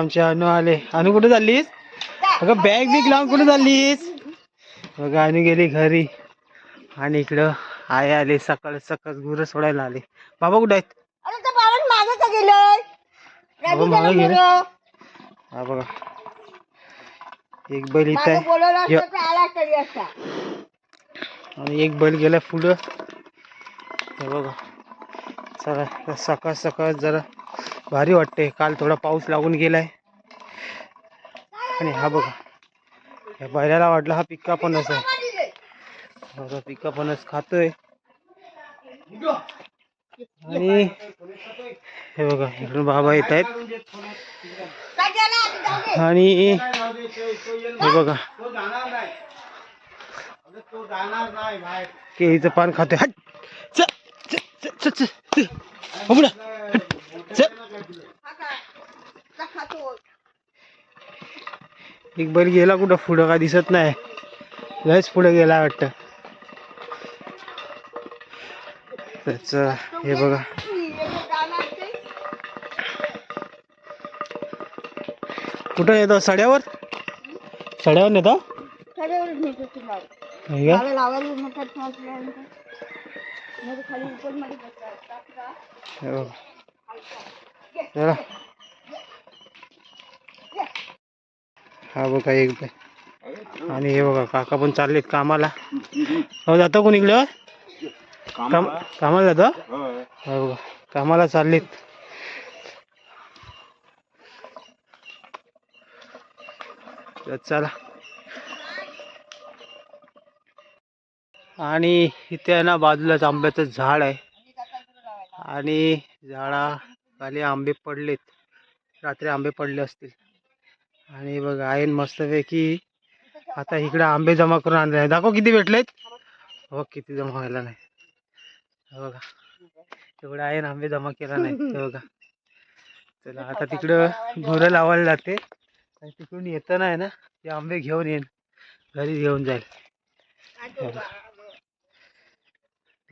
आमचे अनु आले. अनु कुठे चाललीस? अगं बॅग बिग लावून कुठे चाललीस? बघा अनु गेली घरी. आणि इकडं आई आले सकाळ सकाळ गुरं सोडायला आले. बाबा कुठे आहेत? बाबा मागे गेले. हा बघा. एक बैल इथं आहे. आणि एक बैल गेला पुढं. बघा. चला सकाळ सकाळ जरा भारी वाटते काल थोडा पाऊस लागून गेलाय. आणि हा बघा या बैलाला वाटला हा पिक्का पणच आहे. बघा पिक्का पणच खातोय. आणि हे बघा इकडून बाबा येत आहेत. आणि हे बघा केळीचं पान खातोय. हट! च, एक बैल गेला कुठं? पुढं काय दिसत नाही. लयच पुढे गेला वाटतं. त्याच हे बघा. कुठं येतो? सड्यावर? सड्यावर नेतो? लावायला चला. हा बघा एक आणि हे बघा काका पण चाललेत कामाला. हो जातो कोण इकडं काम कामाला जातो? हो. बघा कामाला चाललेत. चला. आणि इथे ना बाजूलाच आंब्याचं झाड आहे. आणि खाली आंबे पडलेत. रात्री आंबे पडले असतील. आणि बघ आईन मस्तपैकी आता इकडे आंबे जमा करून आणले आहे दाखव किती भेटलेत. हो किती जमा व्हायला नाही. बघा. तेवढं आईन आंबे जमा केला नाही. बघा. चला आता तिकडं घोरं लावायला जाते. आणि तिकडून येताना आहे ना ते आंबे घेऊन येईन. घरी घेऊन जाईल. बघा.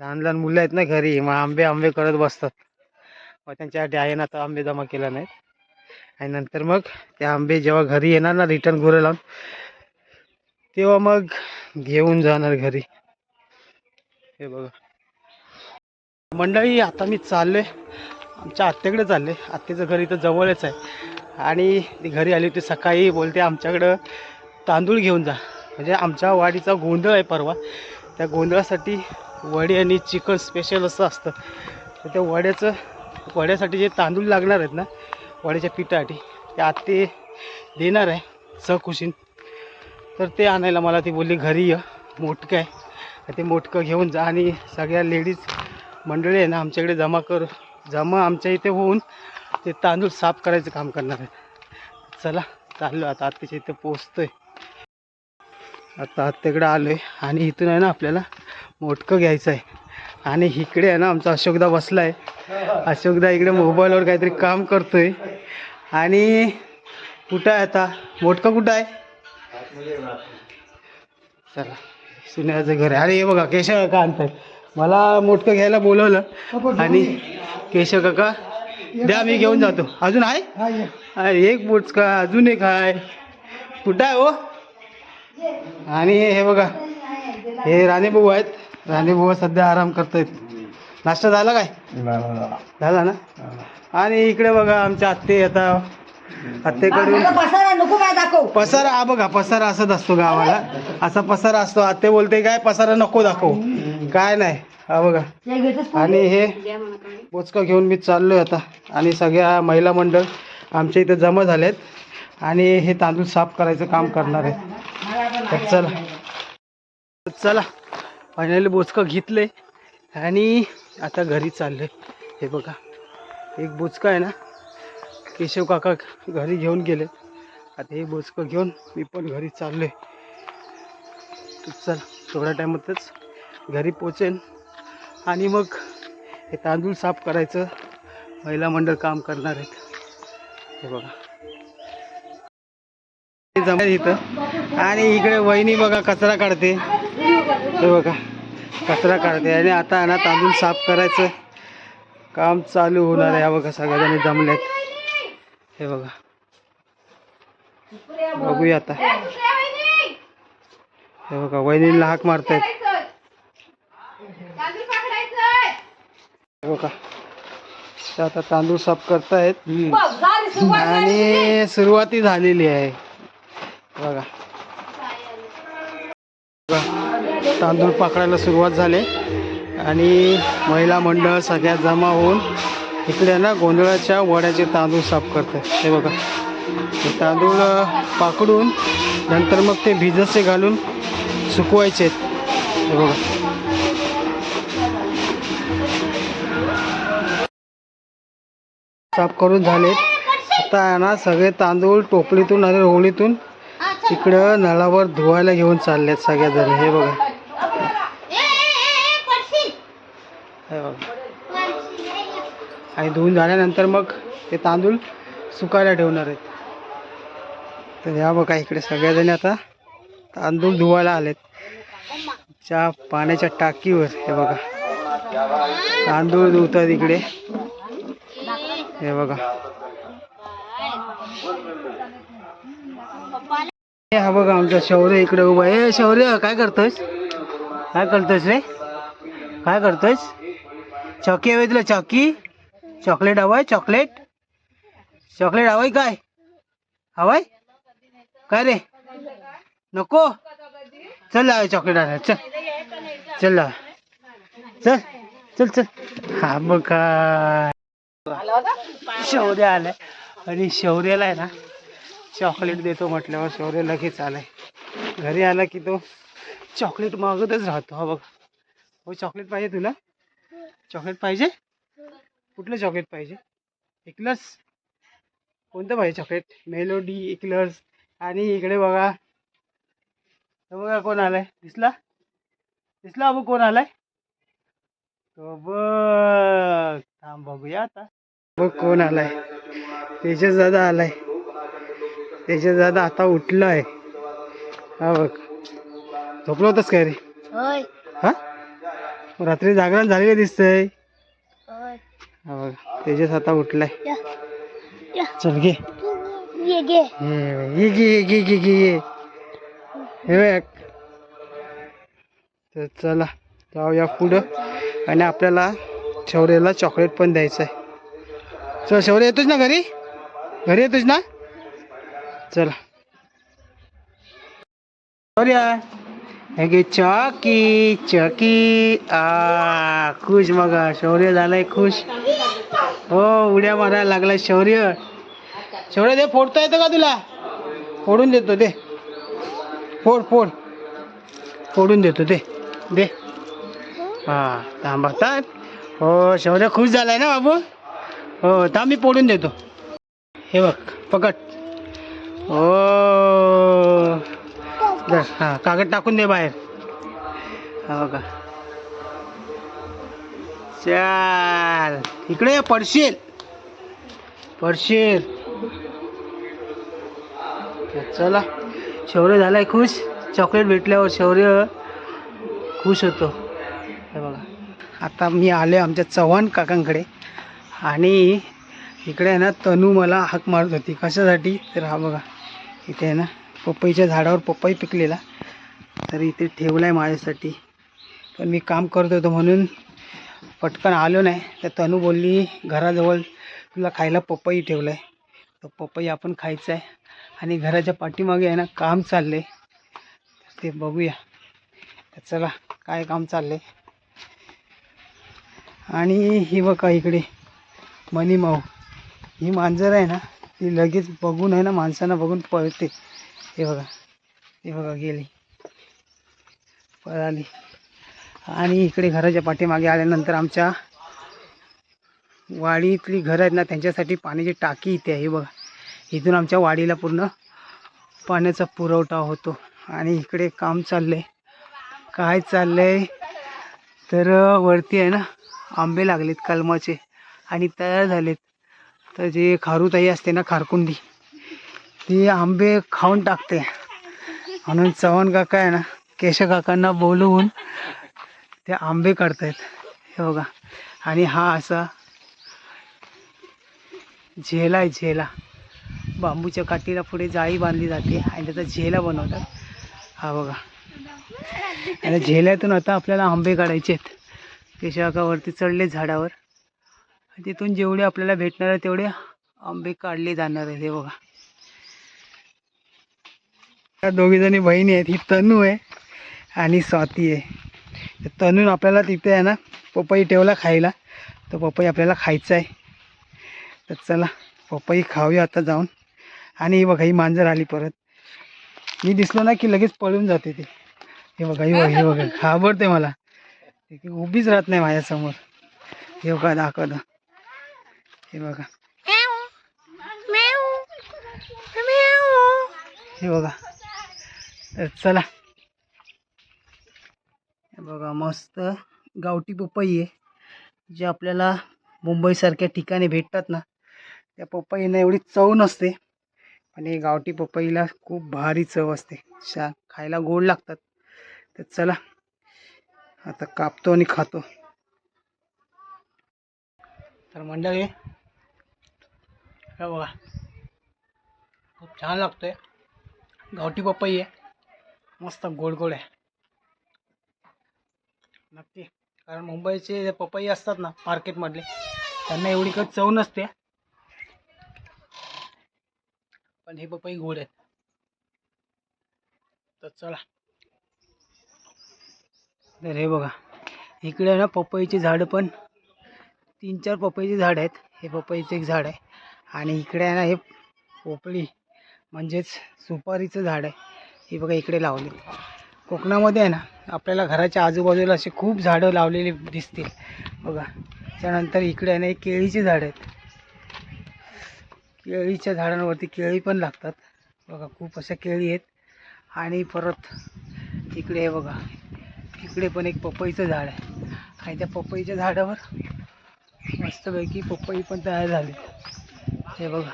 लहान लहान मुलं आहेत ना घरी मग आंबे आंबे करत बसतात. मग त्यांच्यासाठी आईनं आता आंबे जमा केला नाही आणि नंतर मग ते आंबे जेव्हा घरी येणार ना रिटर्न गुरं लावून तेव्हा मग घेऊन जाणार घरी. हे बघा. मंडळी आता मी चाललोय. आमच्या आत्याकडे चालले आत्याचं घर इथं जवळच आहे. आणि ती घरी आली होती सकाळी. बोलते आमच्याकडं तांदूळ घेऊन जा. म्हणजे आमच्या वाडीचा गोंधळ आहे परवा. त्या गोंधळासाठी वडी आणि चिकन स्पेशल असं असतं. तर त्या वड्याचं वड्यासाठी जे तांदूळ लागणार आहेत ना वड्याच्या पिठासाठी ते आत्ते देणार आहे सहकुशीन तर ते आणायला मला ती बोलली घरी ये मोठकं आहे. ते मोठकं घेऊन जा आणि सगळ्या लेडीज मंडळी आहे ना आमच्याकडे जमा कर जमा आमच्या इथे होऊन ते तांदूळ साफ करायचं काम करणार आहे. चला चाललो आता आत्याच्या इथे पोचतोय आता आत्याकडे आलो आहे आणि इथून आहे ना आपल्याला मोठकं घ्यायचं आहे. आणि इकडे आहे ना आमचा अशोकदा बसला आहे अशोकदा इकडे मोबाईलवर काहीतरी काम करतोय. आणि कुठं आहे आता? मोठकं कुठं आहे? चला सुन्याचं घर आहे. अरे हे बघा केशव काका आणताय मला मोठकं घ्यायला बोलवलं. आणि केशव काका द्या मी घेऊन जातो. अजून आहे? अरे एक मोठका अजून एक आहे. कुठं आहे हो? आणि हे बघा हे राणे भाऊ आहेत. राणे भाऊ सध्या आराम करतायत. नाश्ता झाला काय? झाला ना? आणि इकडे बघा आमच्या आत्ते आता आत्तेकडून पसारा नको काय दाखव? पसारा हा बघा पसारा असत असतो गावाला. असा पसारा असतो. आत्ते बोलते काय पसारा नको दाखव. काय नाही. हा बघा. आणि हे बोचका घेऊन मी चाललोय आता. आणि सगळ्या महिला मंडळ आमच्या इथे जमा झालेत. आणि हे तांदूळ साफ करायचं काम करणार आहे तर चला. चला. फायनली बोचका घेतलंय. आणि आता घरी चाललोय. हे बघा एक बोचका आहे ना केशव काका घरी घेऊन गेले. आता हे बोचकं घेऊन मी पण घरी चाललोय. तर चल थोड्या टायमातच घरी पोचेन. आणि मग हे तांदूळ साफ करायचं. महिला मंडळ काम करणार आहेत. हे बघा. जमा जमेल इथं. आणि इकडे वहिनी बघा कचरा काढते. हे बघा. कचरा काढते आणि आता ना तांदूळ साफ करायचं. काम चालू होणार आहे. हा बघा सगळ्याजणी जमलेत. हे बघा. बघूया आता. हे बघा वहिनीला हाक मारतायत. हे बघा. ते आता तांदूळ साफ करतायत. आणि सुरुवाती झालेली आहे. बघा बघा, तांदूळ पाकडायला सुरुवात झाली. आणि महिला मंडळ सगळ्या जमा होऊन इकडे ना गोंधळाच्या वड्याचे तांदूळ साफ करतात हे बघा. ते तांदूळ पाकडून नंतर मग ते भिजसे घालून सुकवायचे हे बघा. साफ करून झालेत. आता आहे ना सगळे तांदूळ टोपलीतून आणि रोवणीतून इकडं नळावर धुवायला घेऊन चाललेत सगळ्या जण हे बघा हे बघा आणि धुवून झाल्यानंतर मग ते तांदूळ सुकायला ठेवणार आहेत. तर या बघा इकडे सगळ्याजणी आता तांदूळ धुवायला आलेत. च्या पाण्याच्या टाकीवर हे बघा. तांदूळ धुवतात इकडे. हे बघा. हे हा बघा आमचा शौर्य इकडे उभा आहे. ए, शौर्य काय करतोयस? काय करतोयस रे? काय करतोयस? चॉकी हवी तुला चॉकी? चॉकलेट हवंय चॉकलेट? चॉकलेट हवंय काय? हवंय? काय रे? नको? चल चॉकलेट आणा चल. चल चल चल चल. हा मग काय? शौर्य आलाय. आणि शौर्याला आहे ना चॉकलेट देतो म्हटल्यावर शौर्य लगेच आलाय. घरी आला की तो चॉकलेट मागतच राहतो हा बघ. हो चॉकलेट पाहिजे तुला? चॉकलेट पाहिजे? कुठलं चॉकलेट पाहिजे? इकलर्स कोणतं पाहिजे चॉकलेट मेलोडी इकलर्स आणि इकडे बघा. बघा कोण आलाय. दिसला? दिसला अबू कोण आलाय? तो बघ. थांब बघूया आता. बघ कोण आलाय. तेजस दादा आलाय. तेजस दादा आता उठलाय. हा बघ. झोपलो होतास काय रे? हा? रात्री जागरण झालेलं दिसतंय. बघ तेजस आता उठलाय. चल घे. ये घे. हे घे घे घे हे तर चला जाऊया पुढं. आणि आपल्याला शौर्याला चॉकलेट पण द्यायचं आहे चल शौर्य येतोच ना घरी? घरी येतोच ना? चला. शौर्य. हे घे चॉकी चॉकी. आ खुश बघा शौर्य झालाय खुश. हो उड्या मारायला लागलाय शौर्य. शौर्य दे फोडता येतं का तुला? फोडून देतो दे. फोड फोड. फोडून देतो दे दे. हा थांबा थांब. हो शौर्य खुश झालाय ना बाबू? हो थांब मी फोडून देतो. हे बघ पकड. हो. दे, हा. कागद टाकून दे बाहेर. हो का चाल. इकडे पडशील. पडशील. चला. शौर्य झालाय खुश. चॉकलेट भेटल्यावर शौर्य खुश होतो. हे बघा. आता मी आले आमच्या चव्हाण काकांकडे. आणि इकडे आहे ना तनू मला हाक मारत होती. कशासाठी? तर हा बघा. इथे आहे ना. पपईच्या झाडावर पपई पिकलेला. तर इथे ठेवला आहे माझ्यासाठी. पण मी काम करत होतो म्हणून पटकन आलो नाही. तर तनू बोलली घराजवळ तुला खायला पपई ठेवलं आहे तर पपई आपण खायचं आहे आणि घराच्या पाठीमागे आहे ना काम चाललं आहे ते बघूया. तर चला काय काम चाललं आहे आणि ही बघा इकडे मनी माऊ. ही मांजर आहे ना ती लगेच बघून आहे ना माणसांना बघून पळते. हे बघा हे बघा गेली. पळाली आणि इकडे घराच्या पाठीमागे आल्यानंतर आमच्या वाडीतली घरं आहेत ना त्यांच्यासाठी पाण्याची टाकी इथे आहे बघा. इथून आमच्या वाडीला पूर्ण पाण्याचा पुरवठा होतो. आणि इकडे काम चाललंय. काय चाललंय? तर वरती आहे ना आंबे लागलेत कलमाचे. आणि तयार झालेत. तर जे खारूताई असते ना खारकुंडी ती आंबे खाऊन टाकते. म्हणून चव्हाण काका आहे ना केश काकांना बोलवून ते आंबे काढतायत. हे बघा. आणि हा असा झेला आहे झेला. बांबूच्या काठीला पुढे जाळी बांधली जाते आणि त्याचा झेला बनवतात. हा बघा. आणि झेल्यातून आता आपल्याला आंबे काढायचे आहेत. केशवाकावरती चढले झाडावर. आणि तिथून जेवढे आपल्याला भेटणार आहे तेवढे आंबे काढले जाणार आहेत. हे बघा. त्या दोघी जणी बहिणी आहेत. ही तनू आहे आणि स्वाती आहे. तनून आपल्याला तिथे आहे ना पपई ठेवला खायला. तर पपई आपल्याला खायचा आहे. तर चला पपई खाऊया आता जाऊन. आणि ही बघा ही मांजर आली परत. मी दिसलो ना की लगेच पळून जाते ती. हे बघा ही बघा हे बघा. घाबरते मला. ती उभीच राहत नाही माझ्यासमोर. हे बघा दाखवतं हे बघा. हे बघा. तर चला. बघा मस्त गावठी पपई आहे जे आपल्याला मुंबईसारख्या ठिकाणी भेटतात ना त्या पपईना एवढी चव नसते. पण हे गावठी पपईला खूप भारी चव असते. शा खायला गोड लागतात. तर चला आता कापतो आणि खातो. तर मंडळी हे बघा खूप छान लागतोय. गावठी पपई आहे. मस्त गोड गोड आहे. नक्की. कारण मुंबईचे जे पपई असतात ना मार्केटमधले त्यांना एवढी काही चव नसते. पण हे पपई गोड आहेत. तर चला. तर हे बघा. इकडे ना पपईची झाडं पण तीन चार पपईची झाड आहेत. हे पपईचं एक झाड आहे. आणि इकडे आहे ना हे पोपळी म्हणजेच सुपारीचं झाड आहे. हे बघा इकडे लावले. कोकणामध्ये आहे ना आपल्याला घराच्या आजूबाजूला असे खूप झाडं लावलेली दिसतील. बघा त्यानंतर इकडे आहे ना एक केळीची झाडं आहेत. केळीच्या झाडांवरती केळी पण लागतात. बघा खूप अशा केळी आहेत. आणि परत इकडे हे बघा इकडे पण एक पपईचं झाड आहे. आणि त्या पपईच्या झाडावर मस्तपैकी पपई पण तयार झाली. हे बघा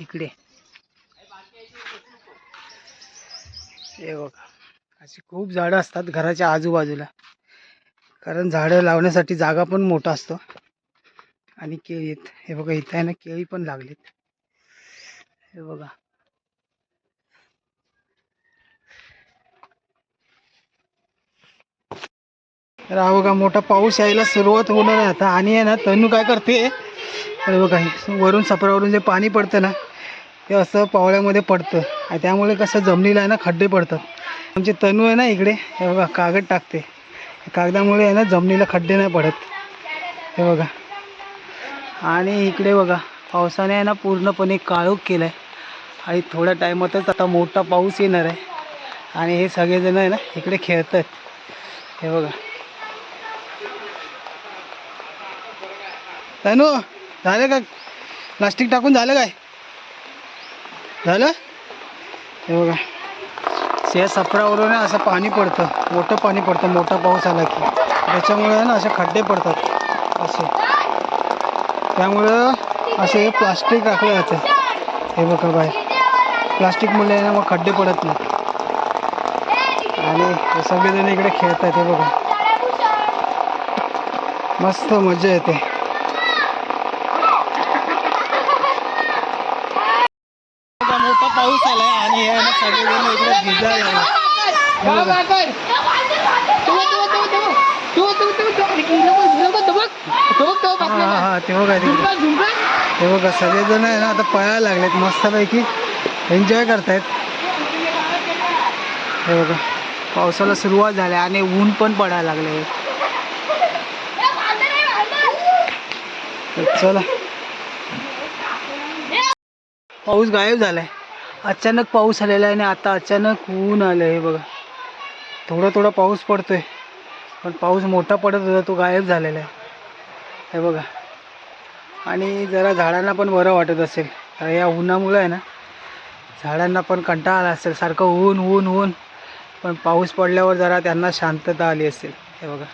इकडे. हे बघा. अशी खूप झाडं असतात घराच्या आजूबाजूला. कारण झाडं लावण्यासाठी जागा पण मोठा असतो. आणि केळी आहेत. हे बघा इथं आहे ना केळी पण लागलीत. हे बघा. तर हा बघा मोठा पाऊस यायला सुरुवात होणार आहे आता. आणि आहे ना तनू काय करते? अरे बघा वरून सपरावरून जे पाणी पडतं ना ते असं पावळ्यामध्ये पडतं. आणि त्यामुळे कसं जमिनीला आहे ना खड्डे पडतात. आमचे तनू आहे ना इकडे हे बघा कागद टाकते. कागदामुळे आहे ना जमिनीला खड्डे नाही पडत. हे बघा. आणि इकडे बघा पावसाने आहे ना पूर्णपणे काळोख केलं आहे आणि थोड्या टायमातच आता मोठा पाऊस येणार आहे. आणि हे सगळेजण आहे ना इकडे खेळत आहेत हे बघा. तनू झालं का? प्लास्टिक टाकून झालं काय? झालं? हे बघा. शे सफरावरून असं पाणी पडतं. मोठं पाणी पडतं मोठा पाऊस आला की. त्याच्यामुळे ना असे खड्डे पडतात. असे. त्यामुळं असे प्लास्टिक टाकलं जातं. हे बघा बाहेर प्लास्टिकमुळे ना मग खड्डे पडत नाही आणि सगळेजण इकडे खेळतात हे बघा. मस्त मजा येते मोठा पाऊस आलाय आणि हे ना सगळेजण इकडे भिजायला. हे. हा ते बघा हे सगळेजण आहे ना आता पळायला लागलेत मस्तपैकी. एन्जॉय करतायत. हे बघा पावसाला सुरुवात झाली आणि ऊन पण पडायला लागले. चला. पाऊस गायब झालाय. अचानक पाऊस आलेला आहे आणि आता अचानक ऊन आलं हे बघा. थोडा थोडा पाऊस पडतोय. पण पाऊस मोठा पडत होता तो गायब झालेला आहे. हे बघा. आणि जरा झाडांना पण बरं वाटत असेल. कारण या उन्हामुळं आहे ना झाडांना पण कंटाळा आला असेल. सारखं ऊन ऊन ऊन. पण पाऊस पडल्यावर जरा त्यांना शांतता आली असेल. हे बघा.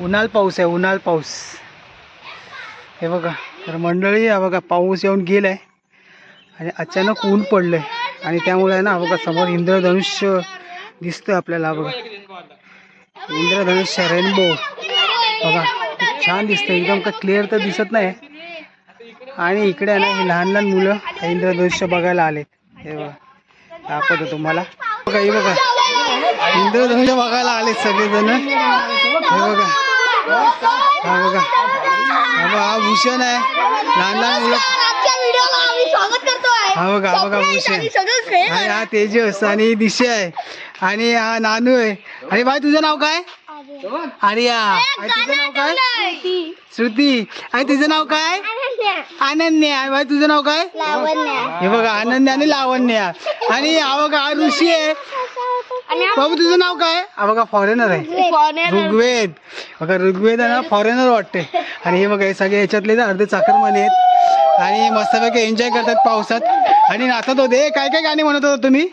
उन्हाळ पाऊस आहे उन्हाळ पाऊस. हे बघा. तर मंडळी हा बघा पाऊस येऊन गेलाय. आणि अचानक ऊन पडलंय. आणि त्यामुळे आहे ना बघा समोर इंद्रधनुष्य दिसतं आपल्याला बघा. इंद्रधनुष्य रेनबो बघा खूप छान दिसतंय. एकदम का क्लिअर तर दिसत नाही. आणि इकडे आहे ना हे लहान लहान मुलं इंद्रधनुष्य बघायला आलेत. हे बघा दाखवतो तुम्हाला. बघा हे बघा. इंद्रधनुष्य बघायला आलेत सगळेजण. हे बघा. हा बघा. हा बघा हा भूषण आहे. लहान लहान मुलं. स्वागत करतो. हा बघा हा बघा भूषण आणि हा तेजस आणि दिशा आहे. आणि हा नानू आहे. आणि भाई तुझं नाव काय? आर्या. आणि तुझं नाव काय? श्रुती. आणि तुझं नाव काय? अनन्या. आणि भाई तुझं नाव काय? लावण्य. हे बघा अनन्या आणि लावण्या. आणि हा बघा हा ऋषी आहे. आणि बाबू तुझं नाव काय? हा बघा फॉरेनर आहे. ऋग्वेद. बघा ऋग्वेद आहे ना फॉरेनर वाटते. आणि हे बघा हे सगळे याच्यातले ना अर्धे चाकरमाने आहेत. आणि मस्तपैकी एन्जॉय करतात पावसात. आणि नाचत होते. काय काय गाणी म्हणत होता तुम्ही?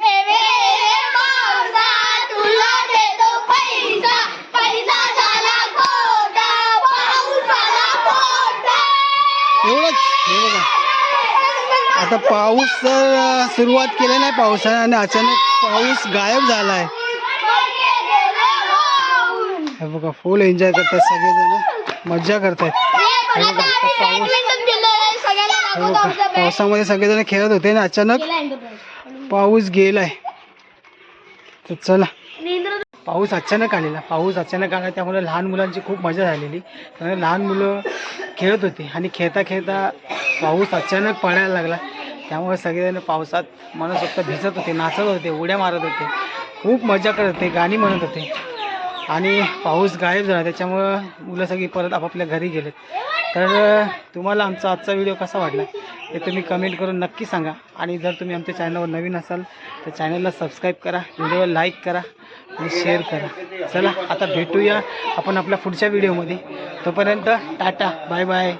एवढंच. हे बघा. आता पाऊस सुरुवात केली नाही पावसाने आणि अचानक पाऊस गायब झालाय. हे बघा फुल एन्जॉय करतात सगळेजण. मज्जा करतात हे बघा पाऊस हे बघा पावसामध्ये सगळेजण खेळत होते ना अचानक? पाऊस गेलाय. तर चला. पाऊस अचानक आलेला. पाऊस अचानक आला त्यामुळे लहान मुलांची खूप मजा झालेली. कारण लहान मुलं खेळत होते आणि खेळता खेळता पाऊस अचानक पडायला लागला. त्यामुळे सगळेजण पावसात मनसोक्त भिजत होते नाचत होते उड्या मारत होते. खूप मजा करत होते गाणी म्हणत होते. आणि पाऊस गायब झाला त्याच्यामुळं मुलं सगळी परत आपापल्या घरी गेलेत. तर तुम्हाला आमचा आजचा व्हिडिओ कसा वाटला हे तुम्ही कमेंट करून नक्की सांगा. आणि जर तुम्ही आमच्या चॅनलवर नवीन असाल तर चॅनलला सबस्क्राईब करा व्हिडिओ लाईक करा आणि शेअर करा. चला आता भेटूया आपण आपल्या पुढच्या व्हिडिओमध्ये. तोपर्यंत टाटा बाय बाय.